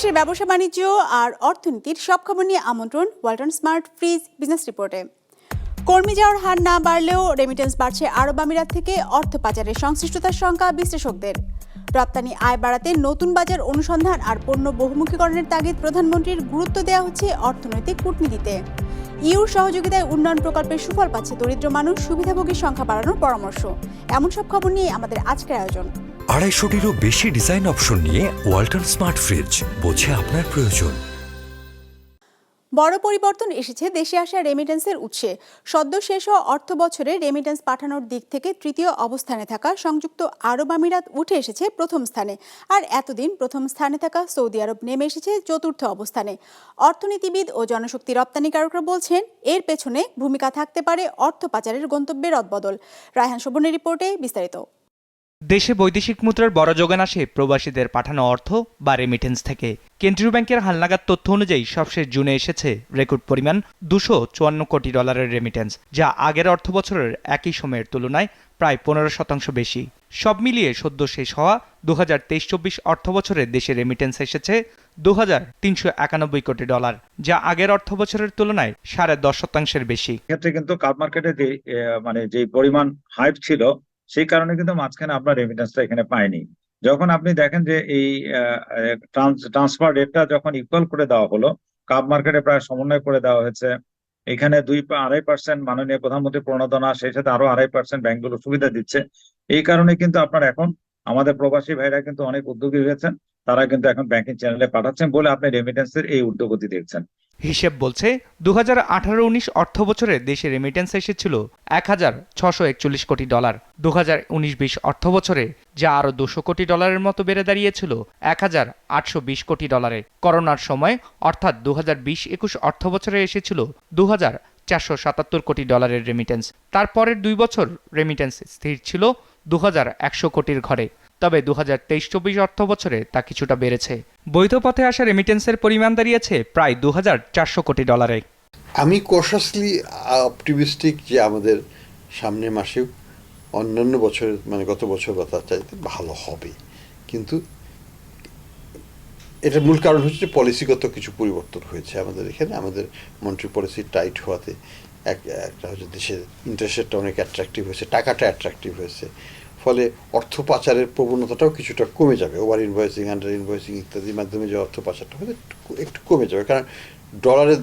দেশ বিদেশের ব্যবসা বাণিজ্য আর অর্থনীতির সব খবর নিয়ে আমন্ত্রণ ওয়ালটন স্মার্ট ফ্রিজ বিজনেস রিপোর্টে। কর্মী যাওয়ার হার না বাড়লেও রেমিটেন্স বাড়ছে আরব আমিরাত থেকে অর্থ পাচারের সংশ্লিষ্টতার সংখ্যা বিশ্লেষকদের। রপ্তানি আয় বাড়াতে নতুন বাজার অনুসন্ধান আর পণ্য বহুমুখীকরণের তাগিদ প্রধানমন্ত্রীর গুরুত্ব দেওয়া হচ্ছে অর্থনৈতিক কূটনীতিতে। ইউর সহযোগিতায় উন্নয়ন প্রকল্পের সুফল পাচ্ছে দরিদ্র মানুষ, সুবিধাভোগীর সংখ্যা বাড়ানোর পরামর্শ। এমন সব খবর নিয়ে আমাদের আজকের আয়োজন। আড়াইশোটিরও বেশি ডিজাইন অপশন নিয়ে ওয়ালটন স্মার্ট ফ্রিজ, বোঝে আপনার প্রয়োজন। বড় পরিবর্তন এসেছে দেশে আসা রেমিটেন্সের উৎসে। সদ্য শেষ হওয়া অর্থ বছরে রেমিটেন্স পাঠানোর দিক থেকে তৃতীয় অবস্থানে থাকা সংযুক্ত আরব আমিরাত উঠে এসেছে প্রথম স্থানে। আর এতদিন প্রথম স্থানে থাকা সৌদি আরব নেমে এসেছে চতুর্থ অবস্থানে। অর্থনীতিবিদ ও জনশক্তি রপ্তানিকারকরা বলছেন, এর পেছনে ভূমিকা থাকতে পারে অর্থ পাচারের গন্তব্যের রদবদল রায়হান শোভনের রিপোর্টে বিস্তারিত। দেশে বৈদেশিক মুদ্রার বড় যোগান আসে প্রবাসীদের পাঠানো অর্থ বা রেমিটেন্স থেকে। কেন্দ্রীয় ব্যাংকের হালনাগাদ তথ্য অনুযায়ী সবশেষ জুনে এসেছে রেকর্ড পরিমাণ দুশো চুয়ান্ন কোটি ডলারের রেমিটেন্স যা আগের অর্থ বছরের একই সময়ের তুলনায় প্রায় পনেরো শতাংশ বেশি। সব মিলিয়ে সদ্য শেষ হওয়া দু হাজার তেইশ চব্বিশ অর্থ বছরে দেশে রেমিটেন্স এসেছে দু হাজার তিনশো একানব্বই কোটি ডলার, যা আগের অর্থ বছরের তুলনায় সাড়ে দশ শতাংশের বেশি। ক্ষেত্রে কিন্তু কাপ মার্কেটে যে মানে যে পরিমাণ হাইপ ছিল সেই কারণে কিন্তু মাঝখানে আপনার রেমিটেন্সটা এখানে পায়নি যখন আপনি দেখেন যে এই ট্রান্সফার রেটটা যখন ইকুয়াল করে দেওয়া হলো কাপ মার্কেটে প্রায় সমন্বয় করে দেওয়া হয়েছে। এখানে দুই আড়াই পার্সেন্ট মাননীয় প্রধানমন্ত্রী প্রণোদনা, সেই সাথে আরও আড়াই পার্সেন্ট ব্যাংকগুলো সুবিধা দিচ্ছে। এই কারণে কিন্তু আপনার এখন আমাদের প্রবাসী ভাইরা কিন্তু অনেক উদ্যোগী হয়েছেন। তারা কিন্তু এখন ব্যাংকিং চ্যানেলে পাঠাচ্ছেন বলে আপনি রেমিটেন্সের এই ঊর্ধ্বগতি দেখছেন। হিসেব বলছে দু হাজার আঠারো উনিশ অর্থ বছরে দেশে রেমিটেন্স এসেছিল এক হাজার ছশো একচল্লিশ কোটি ডলার। দু হাজার উনিশ বিশ অর্থ বছরে যা আরও দুশো কোটি ডলারের মতো বেড়ে দাঁড়িয়েছিল, এক হাজার আটশো বিশ কোটি ডলারে। করোনার সময় অর্থাৎ দু হাজার বিশ একুশ অর্থ বছরে এসেছিল দু হাজার চারশো সাতাত্তর কোটি ডলারের রেমিটেন্স তারপরের দুই বছর রেমিটেন্স স্থির ছিল দু হাজার একশো কোটির ঘরে। তবে দু হাজার তেইশ চব্বিশ অর্থ বছরে তা কিছুটা বেড়েছে। বৈধ পথে আসা রেমিটেন্সের পরিমাণ দাঁড়িয়েছে প্রায় দু হাজার চারশো কোটি ডলারে আমি কশাসলি অপটিমিস্টিক যে আমাদের সামনের মাসেও অন্যান্য বছরের মানে গত বছর বা তার চাইতে ভালো হবে। কিন্তু এটার মূল কারণ হচ্ছে যে পলিসিগত কিছু পরিবর্তন হয়েছে আমাদের এখানে। আমাদের মন্ট্রি পলিসি টাইট হওয়াতে এক একটা হচ্ছে দেশের ইন্টারেস্ট রেটটা অনেক অ্যাট্রাকটিভ হয়েছে টাকাটা অ্যাট্রাকটিভ হয়েছে। ফলে অর্থ পাচারের প্রবণতাটাও কিছুটা কমে যাবে। ওভার ইনভয়েসিং আন্ডার ইনভয়েসিং ইত্যাদির মাধ্যমে যে অর্থ পাচারটা হবে, একটু- কমে যাবে। কারণ ডলারের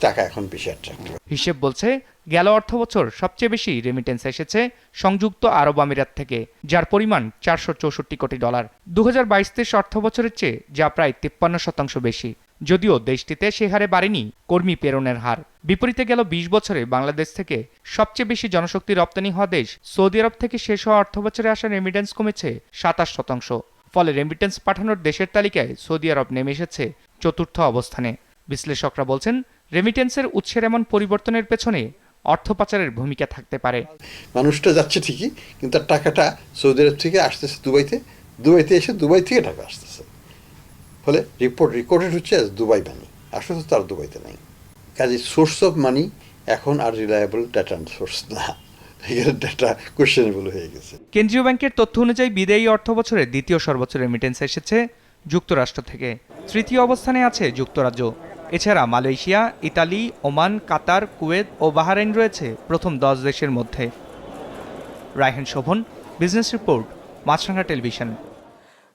টাকা এখন বেশি অ্যাট্রাক্টিভ হিসেব বলছে, গেল অর্থ বছর সবচেয়ে বেশি রেমিটেন্স এসেছে সংযুক্ত আরব আমিরাত থেকে, যার পরিমাণ চারশো চৌষট্টি কোটি ডলার দু হাজার বাইশ তেইশ অর্থ বছরের চেয়ে যা প্রায় তিপ্পান্ন শতাংশ বেশি। যদিও দেশটিতে সে হারে বাড়েনি কর্মী প্রেরণের হার। বিপরীতে গেল বিশ বছরে বাংলাদেশ থেকে সবচেয়ে বেশি জনশক্তি রপ্তানি হওয়া দেশ সৌদি আরব থেকে শেষ হওয়া অর্থ বছরে আসা রেমিটেন্স কমেছে সাতাশ শতাংশ। ফলে রেমিটেন্স পাঠানোর দেশের তালিকায় সৌদি আরব নেমে এসেছে চতুর্থ অবস্থানে। বিশ্লেষকরা বলছেন রেমিটেন্সের উৎসের এমন পরিবর্তনের পেছনে অর্থ পাচারের ভূমিকা থাকতে পারে। মানুষটা যাচ্ছে ঠিকই, কিন্তু টাকাটা সৌদি আরব থেকে আসতেছে দুবাইতে। দুবাইতে এসে দুবাই থেকে টাকা আসতেছে। ফলে রিপোর্ট রেকর্ডেড হচ্ছে দুবাই মানি আসলে তার দুবাইতে নাই। কাজে সোর্স অফ মানি এখন আর রিলায়েবল ডাটা সোর্স না। কেন্দ্রীয় ব্যাংকের তথ্য অনুযায়ী অর্থ বছরে দ্বিতীয় সর্বোচ্চ রেমিটেন্স এসেছে যুক্তরাষ্ট্র থেকে। তৃতীয় অবস্থানে আছে যুক্তরাজ্য। এছাড়া Malaysia, Italy, Oman, Qatar, Kuwait ও বাহারাইন রয়েছে প্রথম দশ দেশের মধ্যে। Raihan Shovon business report Maasranga television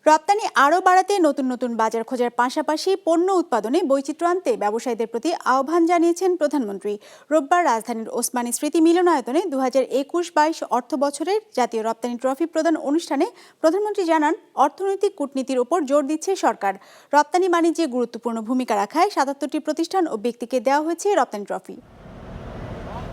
রপ্তানি আরও বাড়াতে নতুন নতুন বাজার খোঁজার পাশাপাশি পণ্য উৎপাদনে বৈচিত্র্য আনতে ব্যবসায়ীদের প্রতি আহ্বান জানিয়েছেন প্রধানমন্ত্রী। রোববার রাজধানীর ওসমানী স্মৃতি মিলনায়তনে দু হাজার একুশ বাইশ অর্থ বছরের জাতীয় রপ্তানি ট্রফি প্রদান অনুষ্ঠানে প্রধানমন্ত্রী জানান, অর্থনৈতিক কূটনীতির ওপর জোর দিচ্ছে সরকার। রপ্তানি বাণিজ্যে গুরুত্বপূর্ণ ভূমিকা রাখায় সাতাত্তরটি প্রতিষ্ঠান ও ব্যক্তিকে দেওয়া হয়েছে রপ্তানি ট্রফি।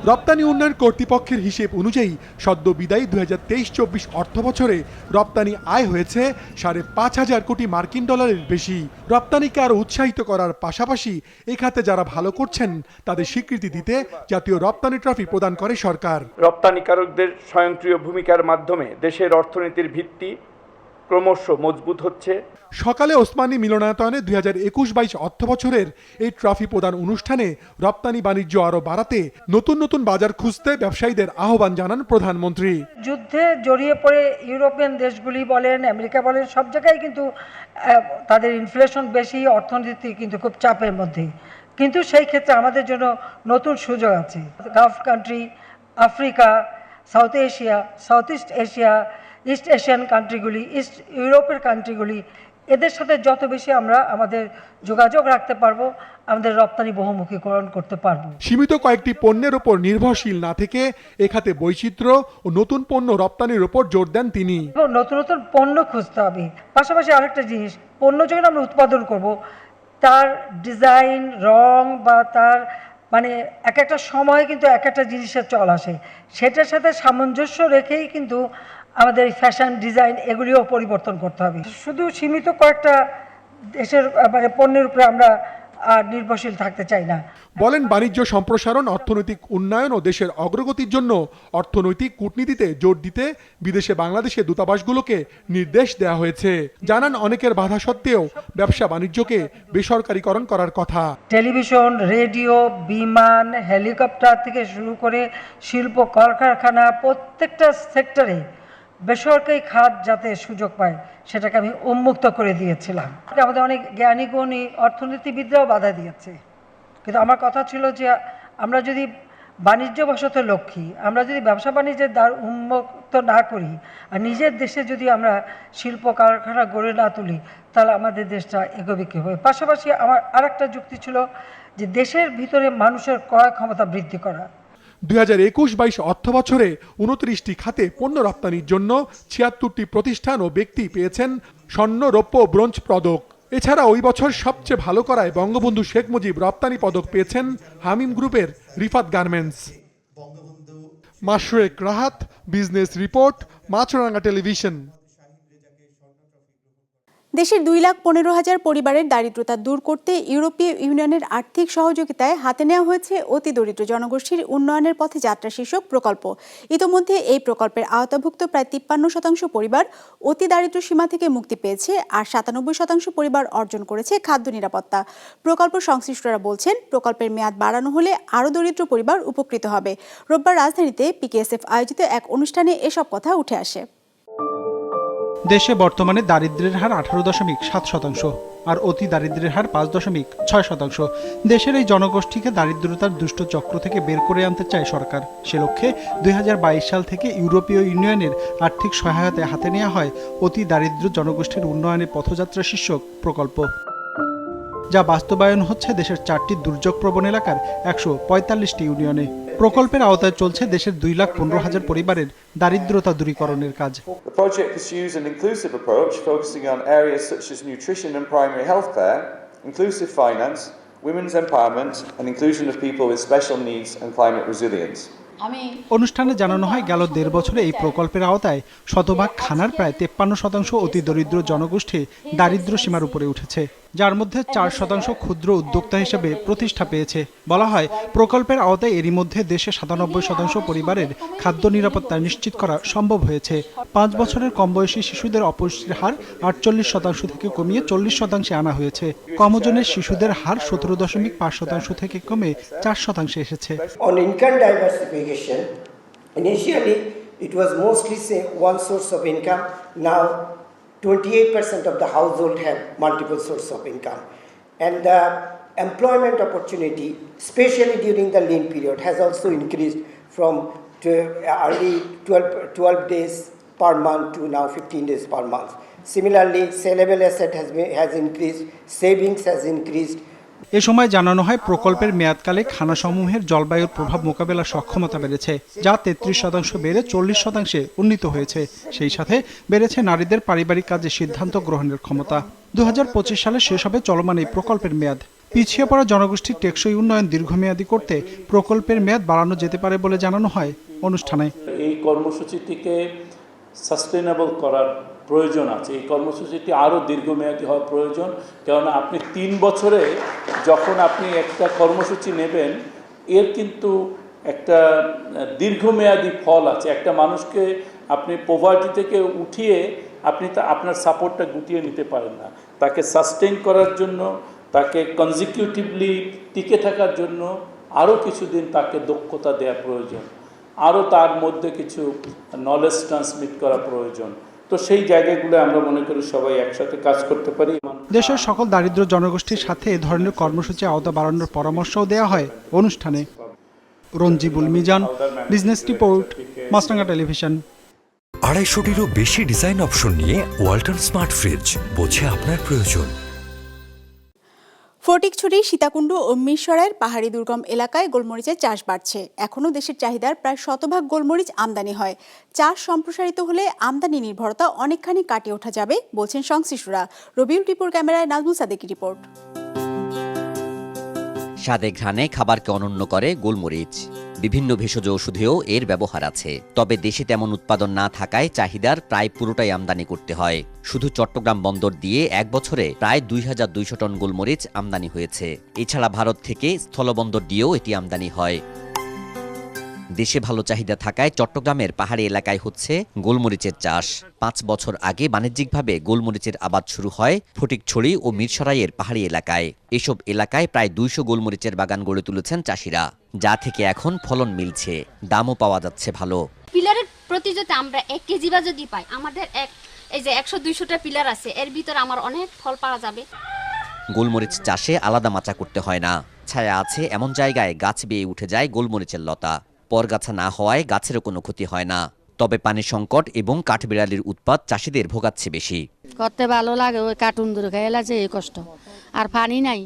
রপ্তানি উন্নয়ন কর্তৃপক্ষের হিসেব অনুযায়ী সদ্য বিদায়ী দু হাজার তেইশ চব্বিশ অর্থ বছরে রপ্তানি আয় হয়েছে সাড়ে পাঁচ হাজার কোটি মার্কিন ডলারের বেশি। রপ্তানিকে আরও উৎসাহিত করার পাশাপাশি এ খাতে যারা ভালো করছেন, তাদের স্বীকৃতি দিতে জাতীয় রপ্তানি ট্রফি প্রদান করে সরকার। রপ্তানিকারকদের স্বয়ংক্রিয় ভূমিকার মাধ্যমে দেশের অর্থনীতির ভিত্তি ক্রমশ মজবুত হচ্ছে। সকালে ওসমানী মিলনায়তনে দুই হাজার একুশ বাইশ অর্থ বছরের এই ট্রফি প্রদান অনুষ্ঠানে রপ্তানি বাণিজ্য আরও বাড়াতে নতুন নতুন বাজার খুঁজতে ব্যবসায়ীদের আহ্বান জানান প্রধানমন্ত্রী। যুদ্ধে জড়িয়ে পড়ে ইউরোপিয়ান দেশগুলি বলেন আমেরিকা বলেন সব জায়গায় কিন্তু তাদের ইনফ্লেশন বেশি অর্থনীতি কিন্তু খুব চাপের মধ্যে কিন্তু সেই ক্ষেত্রে আমাদের জন্য নতুন সুযোগ আছে। Gulf country Africa south Asia south east Asia east Asian কান্ট্রিগুলি east ইউরোপের কান্ট্রিগুলি এদের সাথে যত বেশি আমরা আমাদের যোগাযোগ রাখতে পারব আমাদের রপ্তানি বহুমুখীকরণ করতে পারব। সীমিত কয়েকটি পণ্যের ওপর নির্ভরশীল না থেকে এখাতে বৈচিত্র্য ও নতুন পণ্য রপ্তানির ওপর জোর দেন তিনি। এবং নতুন নতুন পণ্য খুঁজতে হবে। পাশাপাশি আরেকটা জিনিস পণ্য যখন আমরা উৎপাদন করব তার ডিজাইন রং বা তার মানে এক একটা সময় কিন্তু এক একটা জিনিসের চল আসে। সেটার সাথে সামঞ্জস্য রেখেই কিন্তু আমাদের ফ্যাশন ডিজাইন এগুলিও পরিবর্তন করতে হবে। শুধু সীমিত কয়েকটা দেশের মানে পণ্যের উপরে আমরা আর নির্ভরশীল থাকতে চাই না। বলেন বাণিজ্য সম্প্রসারণ অর্থনৈতিক উন্নয়ন ও দেশের অগ্রগতির জন্য অর্থনৈতিক কূটনীতিতে জোর দিতে বিদেশে বাংলাদেশের দূতাবাসগুলোকে নির্দেশ দেওয়া হয়েছে। জানান অনেকের বাধা সত্ত্বেও ব্যবসা বাণিজ্যকে বেসরকারীকরণ করার কথা। টেলিভিশন রেডিও বিমান হেলিকপ্টার থেকে শুরু করে শিল্প কলকারখানা প্রত্যেকটা সেক্টরে বেসরকারি খাত যাতে সুযোগ পায়, সেটাকে আমি উন্মুক্ত করে দিয়েছিলাম। আমাদের অনেক জ্ঞানী, গুণী অর্থনীতিবিদরাও বাধা দিয়েছে। কিন্তু আমার কথা ছিল যে, আমরা যদি বাণিজ্য বশত লক্ষ্মী, আমরা যদি ব্যবসা বাণিজ্যের দ্বার উন্মুক্ত না করি, আর নিজের দেশে যদি আমরা শিল্প কারখানা গড়ে না তুলি, তাহলে আমাদের দেশটা এগোবে হবে পাশাপাশি আমার আরেকটা যুক্তি ছিল যে, দেশের ভিতরে মানুষের ক্রয় ক্ষমতা বৃদ্ধি করা। দুই হাজার একুশ বাইশ অর্থ বছরে উনত্রিশটি খাতে পণ্য রপ্তানির জন্য ছিয়াত্তরটি প্রতিষ্ঠান ও ব্যক্তি পেয়েছেন স্বর্ণ, রৌপ্য ব্রোঞ্জ পদক। এছাড়া ওই বছর সবচেয়ে ভালো করায় বঙ্গবন্ধু শেখ মুজিব রপ্তানি পদক পেয়েছেন হামিম গ্রুপের Rifat garments. Mashrek Rahat, business report, Maasranga television. দেশের দুই লাখ পনেরো হাজার পরিবারের দারিদ্রতা দূর করতে ইউরোপীয় ইউনিয়নের আর্থিক সহযোগিতায় হাতে নেওয়া হয়েছে অতি দরিদ্র জনগোষ্ঠীর উন্নয়নের পথে যাত্রা শীর্ষক প্রকল্প। ইতোমধ্যে এই প্রকল্পের আওতাভুক্ত প্রায় তিপ্পান্ন শতাংশ পরিবার অতি দারিদ্র সীমা থেকে মুক্তি পেয়েছে আর সাতানব্বই শতাংশ পরিবার অর্জন করেছে খাদ্য নিরাপত্তা। প্রকল্প সংশ্লিষ্টরা বলছেন, প্রকল্পের মেয়াদ বাড়ানো হলে আরও দরিদ্র পরিবার উপকৃত হবে। রোববার রাজধানীতে পিকেএসএফ আয়োজিত এক অনুষ্ঠানে এসব কথা উঠে আসে। দেশে বর্তমানে দারিদ্র্যের হার আঠারো দশমিক সাত শতাংশ আর অতি দারিদ্র্যের হার পাঁচ দশমিক ছয় শতাংশ। দেশের এই জনগোষ্ঠীকে দারিদ্রতার দুষ্ট চক্র থেকে বের করে আনতে চায় সরকার। সে লক্ষ্যে দুই হাজার বাইশ সাল থেকে ইউরোপীয় ইউনিয়নের আর্থিক সহায়তায় হাতে নেওয়া হয় অতি দারিদ্র জনগোষ্ঠীর উন্নয়নে পথযাত্রা শীর্ষক প্রকল্প। যা বাস্তবায়ন হচ্ছে দেশের চারটি দুর্যোগ প্রবণ এলাকার একশো পঁয়তাল্লিশটি ইউনিয়নে। প্রকল্পের আওতায় চলছে দেশের দুই লাখ পনেরো হাজার পরিবারের দারিদ্রতা দূরীকরণের কাজ। অনুষ্ঠানে জানানো হয় গেল দেড় বছরে এই প্রকল্পের আওতায় শতভাগ খানার প্রায় তেপ্পান্ন শতাংশ অতি দরিদ্র জনগোষ্ঠী দারিদ্র সীমার উপরে উঠেছে। যার মধ্যে চার শতাংশ ক্ষুদ্র উদ্যোক্তা হিসেবে প্রতিষ্ঠা পেয়েছে। বলা হয়, প্রকল্পের আওতায় এরই মধ্যে দেশে সাতানব্বই শতাংশ পরিবারের খাদ্য নিরাপত্তা নিশ্চিত করা সম্ভব হয়েছে। পাঁচ বছরের কম বয়সী শিশুদের অপুষ্টির হার আটচল্লিশ শতাংশ থেকে কমিয়ে চল্লিশ শতাংশে আনা হয়েছে। কম ওজনের শিশুদের হার সতেরো দশমিক পাঁচ শতাংশ থেকে কমে চার শতাংশে এসেছে। Initially it was mostly say one source of income. Now 28% of the household have multiple source of income. And the employment opportunity, especially during the lean period, has also increased from to uh, early 12, 12 days per month to now 15 days per month. Similarly, saleable asset has, been, has increased, savings has increased, এ সময় জানানো হয়, প্রকল্পের মেয়াদকালে খানাসমূহের জলবায়ুর প্রভাব মোকাবেলার সক্ষমতা বেড়েছে, যা তেত্রিশ শতাংশ বেড়ে চল্লিশ শতাংশে উন্নীত হয়েছে। সেই সাথে বেড়েছে নারীদের পারিবারিক কাজে সিদ্ধান্ত গ্রহণের ক্ষমতা। দুহাজার পঁচিশ সালে শেষ হবে চলমান এই প্রকল্পের মেয়াদ। পিছিয়ে পড়া জনগোষ্ঠীর টেকসই উন্নয়ন দীর্ঘমেয়াদী করতে প্রকল্পের মেয়াদ বাড়ানো যেতে পারে বলে জানানো হয় অনুষ্ঠানে। এই কর্মসূচিটিকে সাস্টেনেবল করার প্রয়োজন আছে। এই কর্মসূচিটি আরও দীর্ঘমেয়াদী হওয়া প্রয়োজন। কেননা আপনি তিন বছরে যখন আপনি একটা কর্মসূচি নেবেন, এর কিন্তু একটা দীর্ঘমেয়াদী ফল আছে। একটা মানুষকে আপনি পোভার্টি থেকে উঠিয়ে আপনি তা আপনার সাপোর্টটা গুটিয়ে নিতে পারেন না। তাকে সাস্টেইন করার জন্য, তাকে কনজিকিউটিভলি টিকে থাকার জন্য আরও কিছুদিন তাকে দক্ষতা দেওয়া প্রয়োজন। আরও তার মধ্যে কিছু নলেজ ট্রান্সমিট করা প্রয়োজন। তো সেই জায়গাগুলো আমরা মনে করি সবাই একসাথে কাজ করতে পারি। দেশের সকল দারিদ্র জনগোষ্ঠীর সাথে এ ধরনের কর্মসূচি আওতা বাড়ানোর পরামর্শও দেওয়া হয় অনুষ্ঠানে। Ranjibul Mizan business report Maasranga television আড়াইশোটিরও বেশি ডিজাইন অপশন নিয়ে ওয়াল্টন স্মার্ট ফ্রিজ বোঝে আপনার প্রয়োজন। ফটিকছড়ি সীতাকুণ্ড ও মিরসরাইয়ের পাহাড়ি দুর্গম এলাকায় গোলমরিচের চাষ বাড়ছে। এখনও দেশের চাহিদার প্রায় শতভাগ গোলমরিচ আমদানি হয়। চাষ সম্প্রসারিত হলে আমদানি নির্ভরতা অনেকখানি কাটিয়ে ওঠা যাবে, বলছেন সংশ্লিষ্টরা। রবিউল টিপুর ক্যামেরায় নাজমুল সাদেকি রিপোর্ট। স্বাদে ঘ্রাণে খাবারকে অনন্য করে গোলমরিচ। বিভিন্ন ভেষজ ওষুধেও এর ব্যবহার আছে। তবে দেশে তেমন উৎপাদন না থাকায় চাহিদার প্রায় পুরোটাই আমদানি করতে হয়। শুধু চট্টগ্রাম বন্দর দিয়ে এক বছরে প্রায় দুই হাজার দুইশো টন গোলমরিচ আমদানি হয়েছে। এছাড়া ভারত থেকে স্থলবন্দর দিয়েও এটি আমদানি হয়। দেশে ভালো চাহিদা থাকায় চট্টগ্রামের পাহাড়ি এলাকায় হচ্ছে গোলমরিচের চাষ। পাঁচ বছর আগে বাণিজ্যিকভাবে গোলমরিচের আবাদ শুরু হয় ফটিকছড়ি ও মিরসরাইয়ের পাহাড়ি এলাকায়। এসব এলাকায় প্রায় দুইশো গোলমরিচের বাগান গড়ে তুলেছেন চাষিরা যা থেকে এখন ফলন মিলছে দামও পাওয়া যাচ্ছে ভালো। পিলারের প্রতি যদি আমরা এক কেজি বা যদি পাই আমাদের এক এই যে একশো দুইশোটা পিলার আছে এর ভিতরে আমার অনেক ফল পাওয়া যাবে। গোলমরিচ চাষে আলাদা মাচা করতে হয় না। ছায়া আছে এমন জায়গায় গাছ বেয়ে উঠে যায় গোলমরিচের লতা। পরগাছা না হওয়ায় গাছেরও কোনো ক্ষতি হয় না। তবে পানি সংকট এবং কাঠবিড়ালির উৎপাত চাষিদের ভোগাচ্ছে বেশি। করতে ভালো লাগে ওই কার্টুন দূরে খাইলা যে এই কষ্ট। আর পানি নাই।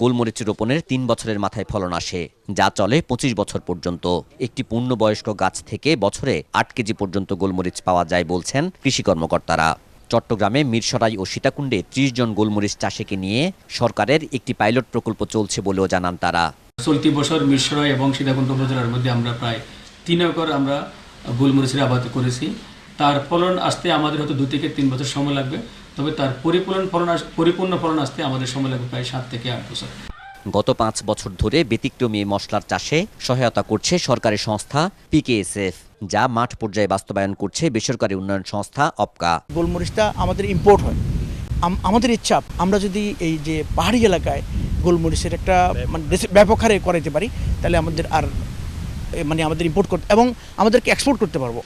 গোলমরিচ রোপণের তিন বছরের মাথায় ফলন আসে যা চলে পঁচিশ বছর পর্যন্ত। একটি পূর্ণবয়স্ক গাছ থেকে বছরে আট কেজি পর্যন্ত গোলমরিচ পাওয়া যায় বলছেন কৃষি কর্মকর্তারা। চট্টগ্রামে মিরসরাই ও সীতাকুণ্ডে ত্রিশ জন গোলমরিচ চাষিকে নিয়ে সরকারের একটি পাইলট প্রকল্প চলছে বলেও জানান তারা। চলতি বছর মিরসরাই এবং সীতাকুণ্ড উপজেলার মধ্যে আমরা প্রায় তিন একর আমরা গোলমরিচের আবাদ করেছি। তার ফলন আসতে আমাদের হয়তো দু থেকে তিন বছর সময় লাগবে তবে তার পরিপূরণ ফলন পরিপূর্ণ ফলন আসতে আমাদের সময় লাগবে প্রায় সাত থেকে আট বছর। গত পাঁচ বছর ধরে ব্যতিক্রমী মশলার চাষে সহায়তা করছে সরকারি সংস্থা পিকেএসএফ যা মাঠ পর্যায়ে বাস্তবায়ন করছে বেসরকারি উন্নয়ন সংস্থা অপকা। গোলমরিচটা আমাদের ইম্পোর্ট হয়। আমাদের ইচ্ছা আমরা যদি এই যে পাহাড়ি এলাকায় গোলমরিচের একটা মানে ব্যাপক হারে করাইতে পারি, তাহলে আমাদের আর মানে আমাদের ইম্পোর্ট করতে, এবং আমাদেরকে এক্সপোর্ট করতে পারব।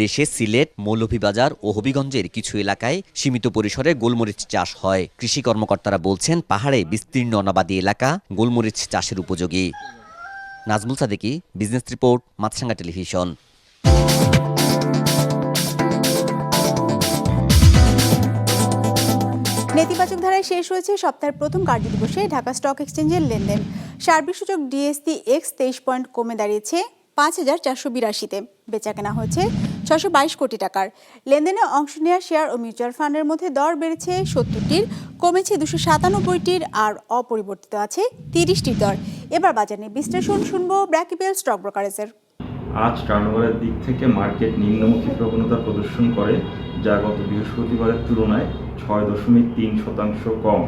দেশে সিলেট, মৌলভীবাজার ও হবিগঞ্জের কিছু এলাকায় সীমিত পরিসরে গোলমরিচ চাষ হয়। কৃষি কর্মকর্তারা বলছেন, পাহাড়ে বিস্তীর্ণ অনাবাদী এলাকা গোলমরিচ চাষের উপযোগী। Nazmul Sadeki, business report, Maasranga television. নেতিবাচক ধারায় শেষ হয়েছে সপ্তাহের প্রথম কার্যদিবসে ঢাকা স্টক এক্সচেঞ্জের লেনদেন। সার্বিক সূচক ডিএসসি এক্স তেইশ পয়েন্ট কমে দাঁড়িয়েছে পাঁচ হাজার চারশো বিরাশিতে। বেচা কেনা হয়েছে ছশো বাইশ কোটি টাকার। লেনদেনে অংশ নেওয়া শেয়ার ও মিউচুয়াল ফান্ডের মধ্যে দর বেড়েছে সত্তরটির, কমেছে দুশো সাতানব্বইটির আর অপরিবর্তিত আছে তিরিশটির দর। এবার বাজার নিয়ে বিশ্লেষণ শুনব ব্র্যাকিবেল স্টক ব্রোকারেজের। আজ টার্নওভারের দিক থেকে মার্কেট নিম্নমুখী প্রবণতা প্রদর্শন করে, যা গত বৃহস্পতিবারের তুলনায় ছয় দশমিক তিন শতাংশ কম।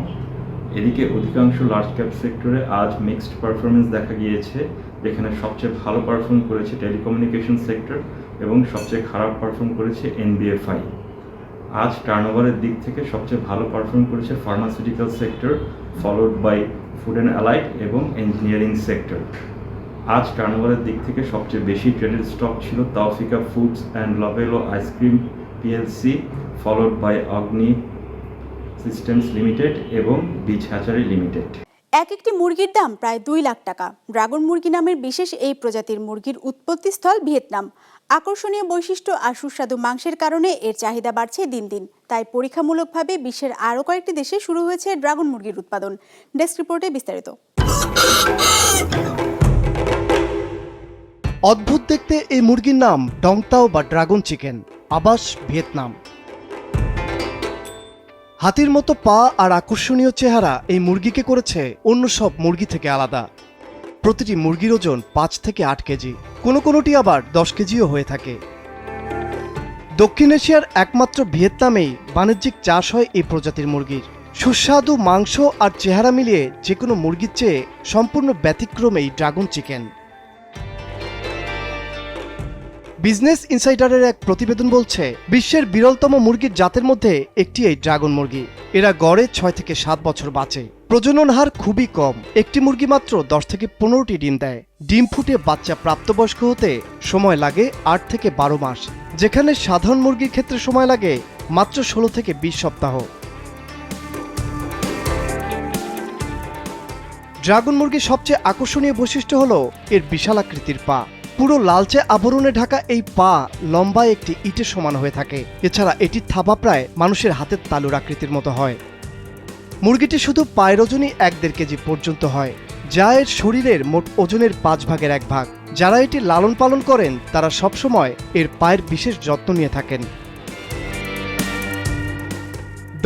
এদিকে অধিকাংশ লার্জ ক্যাপ সেক্টরে আজ মিক্সড পারফরমেন্স দেখা গিয়েছে, যেখানে সবচেয়ে ভালো পারফর্ম করেছে টেলিকমিউনিকেশন সেক্টর এবং সবচেয়ে খারাপ পারফর্ম করেছে এনবিএফআই আজ টার্নওভারের দিক থেকে সবচেয়ে ভালো পারফর্ম করেছে pharmaceutical sector followed by food and allied এবং ইঞ্জিনিয়ারিং সেক্টর আজ টার্নওভারের দিক থেকে সবচেয়ে বেশি ট্রেডেড স্টক ছিল Taufika foods and লবেলো ice cream PLC followed by Agni systems limited এবং বিচ হ্যাচারি লিমিটেড। এক একটি মুরগির দাম প্রায় দুই লাখ টাকা। ড্রাগন মুরগি নামের বিশেষ এই প্রজাতির মুরগির উৎপত্তিস্থল ভিয়েতনাম। আকর্ষণীয় বৈশিষ্ট্য আর সুস্বাদু মাংসের কারণে এর চাহিদা বাড়ছে দিন দিন। তাই পরীক্ষামূলকভাবে বিশ্বের আরও কয়েকটি দেশে শুরু হয়েছে ড্রাগন মুরগির উৎপাদন। ডেস্ক রিপোর্টে বিস্তারিত। অদ্ভুত দেখতে এই মুরগির নাম ডংটাও বা ড্রাগন চিকেন, আবাস ভিয়েতনাম। হাতির মতো পা আর আকর্ষণীয় চেহারা এই মুরগিকে করেছে অন্য সব মুরগি থেকে আলাদা। প্রতিটি মুরগির ওজন পাঁচ থেকে আট কেজি, কোনো কোনোটি আবার দশ কেজিও হয়ে থাকে। দক্ষিণ এশিয়ার একমাত্র ভিয়েতনামেই বাণিজ্যিক চাষ হয় এই প্রজাতির মুরগির। সুস্বাদু মাংস আর চেহারা মিলিয়ে যে কোনো মুরগির চেয়ে সম্পূর্ণ ব্যতিক্রম এই ড্রাগন চিকেন। বিজনেস ইনসাইডারের এক প্রতিবেদন বলছে, বিশ্বের বিরলতম মুরগির জাতের মধ্যে একটি এই ড্রাগন মুরগি। এরা গড়ে ছয় থেকে সাত বছর বাঁচে। প্রজনন হার খুবই কম। একটি মুরগি মাত্র দশ থেকে পনেরোটি ডিম দেয়। ডিম ফুটে বাচ্চা প্রাপ্তবয়স্ক হতে সময় লাগে আট থেকে বারো মাস। যেখানে সাধারণ মুরগির ক্ষেত্রে সময় লাগে মাত্র ষোলো থেকে বিশ সপ্তাহ। ড্রাগন মুরগির সবচেয়ে আকর্ষণীয় বৈশিষ্ট্য হলো এর বিশাল আকৃতির পা। পুরো লালচে আবরণে ঢাকা এই পা লম্বায় একটি ইটের সমান হয়ে থাকে। এছাড়া এটি থাবা প্রায় মানুষের হাতের তালুর আকৃতির মতো হয়। মুরগিটি শুধু পায়ের ওজনই এক দেড় কেজি পর্যন্ত হয়, যা এর শরীরের মোট ওজনের পাঁচ ভাগের এক ভাগ। যারা এটি লালন পালন করেন, তারা সবসময় এর পায়ের বিশেষ যত্ন নিয়ে থাকেন।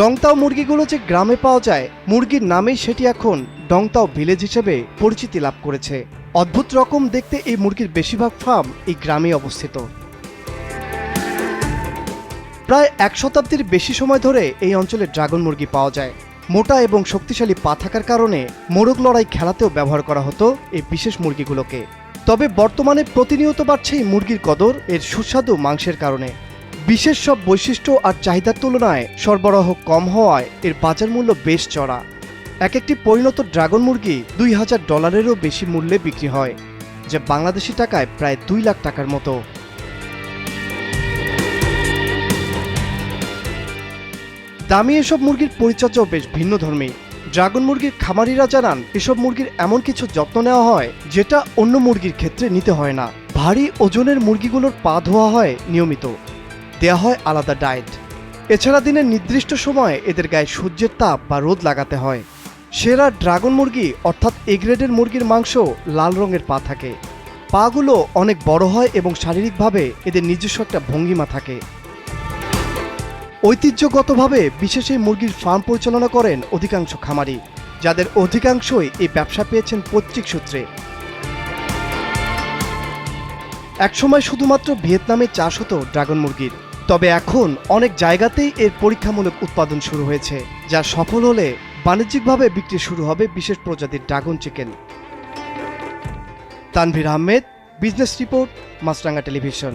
ডংতাও মুরগিগুলো যে গ্রামে পাওয়া যায়, মুরগির নামেই সেটি এখন ডংতাও ভিলেজ হিসেবে পরিচিতি লাভ করেছে। অদ্ভুত রকম দেখতে এই মুরগির বেশিরভাগ ফার্ম এই গ্রামে অবস্থিত। প্রায় এক শতাব্দীর বেশি সময় ধরে এই অঞ্চলে ড্রাগন মুরগি পাওয়া যায়। মোটা এবং শক্তিশালী পা থাকার কারণে মোরগ লড়াই খেলাতেও ব্যবহার করা হতো এই বিশেষ মুরগিগুলোকে। তবে বর্তমানে প্রতিনিয়ত বাড়ছে এই মুরগির কদর, এর সুস্বাদু মাংসের কারণে। বিশেষ সব বৈশিষ্ট্য আর চাহিদার তুলনায় সরবরাহ কম হওয়ায় এর বাজার মূল্য বেশ চড়া। এক একটি পরিণত ড্রাগন মুরগি দুই হাজার ডলারেরও বেশি মূল্যে বিক্রি হয়, যা বাংলাদেশি টাকায় প্রায় দুই লাখ টাকার মতো। দামি এসব মুরগির পরিচর্যাও বেশ ভিন্ন ধর্মী। ড্রাগন মুরগির খামারিরা জানান, এসব মুরগির এমন কিছু যত্ন নেওয়া হয় যেটা অন্য মুরগির ক্ষেত্রে নিতে হয় না। ভারী ওজনের মুরগিগুলোর পা ধোয়া হয় নিয়মিত। দেয়া হয় আলাদা ডায়েট। এছাড়া দিনের নির্দিষ্ট সময়ে এদের গায়ে সূর্যের তাপ বা রোদ লাগাতে হয়। সেরা ড্রাগন মুরগি অর্থাৎ এ গ্রেডের মুরগির মাংস লাল রঙের পা থাকে। পাগুলো অনেক বড় হয় এবং শারীরিকভাবে এদের নিজস্ব একটা ভঙ্গিমা থাকে। ঐতিহ্যগতভাবে বিশেষ এই মুরগির ফার্ম পরিচালনা করেন অধিকাংশ খামারি, যাদের অধিকাংশই এই ব্যবসা পেয়েছেন পৈতৃক সূত্রে। একসময় শুধুমাত্র ভিয়েতনামে চাষ হতো ড্রাগন মুরগির। তবে এখন অনেক জায়গাতেই এর পরীক্ষামূলক উৎপাদন শুরু হয়েছে, যা সফল হলে বাণিজ্যিকভাবে বিক্রি শুরু হবে বিশেষ প্রজাতির dragon chicken. Tanvir Ahmed, business report, Maasranga television.